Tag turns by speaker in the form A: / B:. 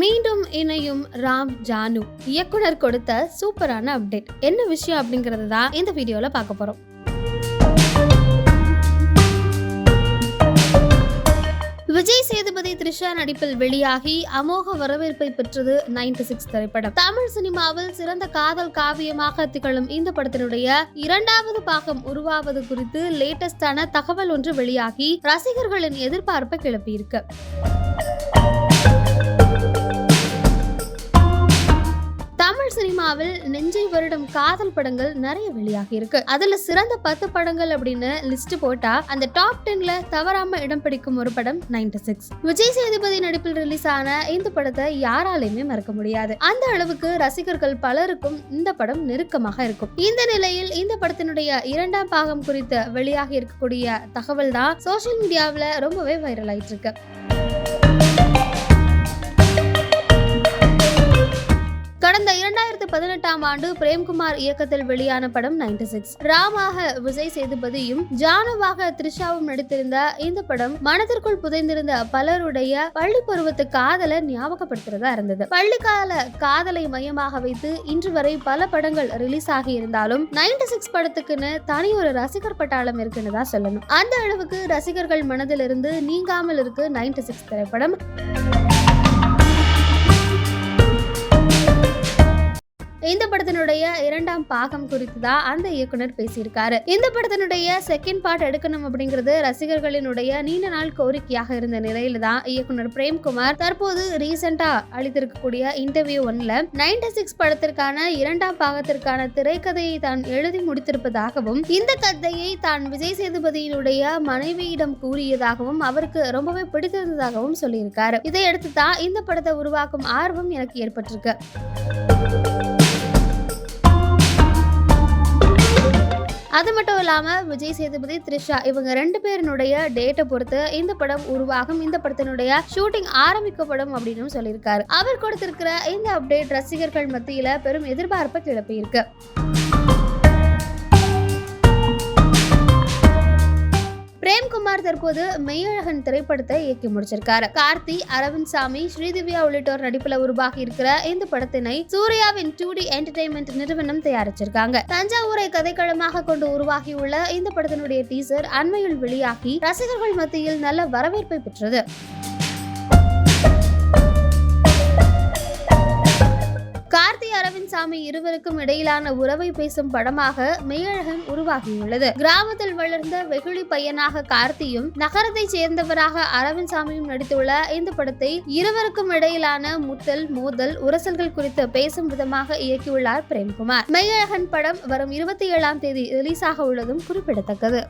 A: மீண்டும் இணையும் ராம் ஜானு இயக்குனர் கொடுத்த சூப்பரான அப்டேட். என்ன விஷயம் அப்படிங்கறது தான் இந்த வீடியோல பார்க்க போறோம். விஜய் சேதுபதி த்ரிஷா நடிப்பில் வெளியாகி அமோக வரவேற்பை பெற்றது 96 சிக்ஸ் திரைப்படம். தமிழ் சினிமாவில் சிறந்த காதல் காவியமாக திகழும் இந்த படத்தினுடைய இரண்டாவது பாகம் உருவாவது குறித்து லேட்டஸ்டான தகவல் ஒன்று வெளியாகி ரசிகர்களின் எதிர்பார்ப்பை கிளப்பியிருக்கு. அஞ்சு வருடம் காதல் படங்கள் நிறைய வெளியாகி இருக்கு. அதுல சிறந்த பத்து படங்கள் அப்படின்னு லிஸ்ட் போட்டா அந்த டாப் டென்ல தவறாம இடம் பிடிக்கும் ஒரு படம் 96 சிக்ஸ் விஜய் சேதுபதி நடிப்பில் ரிலீஸ் ஆன இந்த படத்தை யாராலையுமே மறக்க முடியாது. அந்த அளவுக்கு ரசிகர்கள் பலருக்கும் இந்த படம் நெருக்கமாக இருக்கும். இந்த நிலையில் இந்த படத்தினுடைய இரண்டாம் பாகம் குறித்து வெளியாகி இருக்கக்கூடிய தகவல் தான் சோஷியல் மீடியாவில் ரொம்பவே வைரல் ஆயிட்டு இருக்கு. பதினெட்டாம் ஆண்டு பிரேம்குமார் இயக்கத்தில் வெளியான படம் 96 சிக்ஸ். ராமாக விஜய் சேதுபதியும் ஜானுவாக த்ரிஷாவும் நடித்திருந்த இந்த படம் மனதிற்குள் புதைந்திருந்த பலருடைய பள்ளி பருவத்து காதலை ஞாபகப்படுத்துறதா இருந்தது. பள்ளிக்கால காதலை மையமாக வைத்து இன்று வரை பல படங்கள் ரிலீஸ் ஆகி இருந்தாலும் 96 சிக்ஸ் படத்துக்குன்னு தனி ஒரு ரசிகர் பட்டாளம் இருக்குன்னு தான் சொல்லணும். அந்த அளவுக்கு ரசிகர்கள் மனதிலிருந்து நீங்காமல் இருக்கு 96 சிக்ஸ் திரைப்படம். படத்தினுடைய இரண்டாம் பாகம் குறித்து தான் அந்த இயக்குனர் பேசியிருக்காரு. இந்த படத்தினுடைய செகண்ட் பார்ட் எடுக்கணும் அப்படிங்கிறது ரசிகர்களினுடைய நீண்ட நாள் கோரிக்கையாக இருந்த நிலையில தான் இயக்குனர் பிரேம்குமார் தற்போது ரீசெண்டா அளித்திருக்கக்கூடிய இன்டர்வியூ ஒன்ல 96 சிக்ஸ் படத்திற்கான இரண்டாம் பாகத்திற்கான திரைக்கதையை தான் எழுதி முடித்திருப்பதாகவும் இந்த கதையை தான் விஜய் சேதுபதியினுடைய மனைவியிடம் கூறியதாகவும் அவருக்கு ரொம்பவே பிடித்திருந்ததாகவும் சொல்லியிருக்காரு. இதையடுத்து தான் இந்த படத்தை உருவாக்கும் ஆர்வம் எனக்கு ஏற்பட்டிருக்கு. அது மட்டும் இல்லாமல் விஜய் சேதுபதி த்ரிஷா இவங்க ரெண்டு பேரினுடைய டேட்டை பொறுத்து இந்த படம் உருவாகும். இந்த படத்தினுடைய ஷூட்டிங் ஆரம்பிக்கப்படும் அப்படின்னு சொல்லியிருக்காரு. அவர் கொடுத்திருக்கிற இந்த அப்டேட் ரசிகர்கள் மத்தியில பெரும் எதிர்பார்ப்பை கிளப்பியிருக்கு. பிரேம்குமார் தற்போது மெய்யழகன் திரைப்படத்தை இயக்கி முடிச்சிருக்காரு. கார்த்தி அரவிந்த் சாமி ஸ்ரீதிவ்யா உள்ளிட்டோர் நடிப்புல உருவாகி இருக்கிற இந்த படத்தினை சூர்யாவின் டூ டி என்டர்டைன்மெண்ட் நிறுவனம் தயாரிச்சிருக்காங்க. தஞ்சாவூரை கதைக்களமாக கொண்டு உருவாகியுள்ள இந்த படத்தினுடைய டீசர் அண்மையில் வெளியாகி ரசிகர்கள் மத்தியில் நல்ல வரவேற்பை பெற்றது. ராமசாமி சாமி இருவருக்கும் இடையிலான உறவை பேசும் படமாக மெய்யழகன் உருவாகியுள்ளது. கிராமத்தில் வளர்ந்த வெகுளி பையனாக கார்த்தியும் நகரத்தை சேர்ந்தவராக அரவிந்த் சாமியும் நடித்துள்ள இந்த படத்தை இருவருக்கும் இடையிலான முத்தல் மோதல் உரசல்கள் குறித்து பேசும் விதமாக இயக்கியுள்ளார் பிரேம்குமார். மெய்யழகன் படம் வரும் இருபத்தி ஏழாம் தேதி ரிலீஸ் ஆக உள்ளதும் குறிப்பிடத்தக்கது.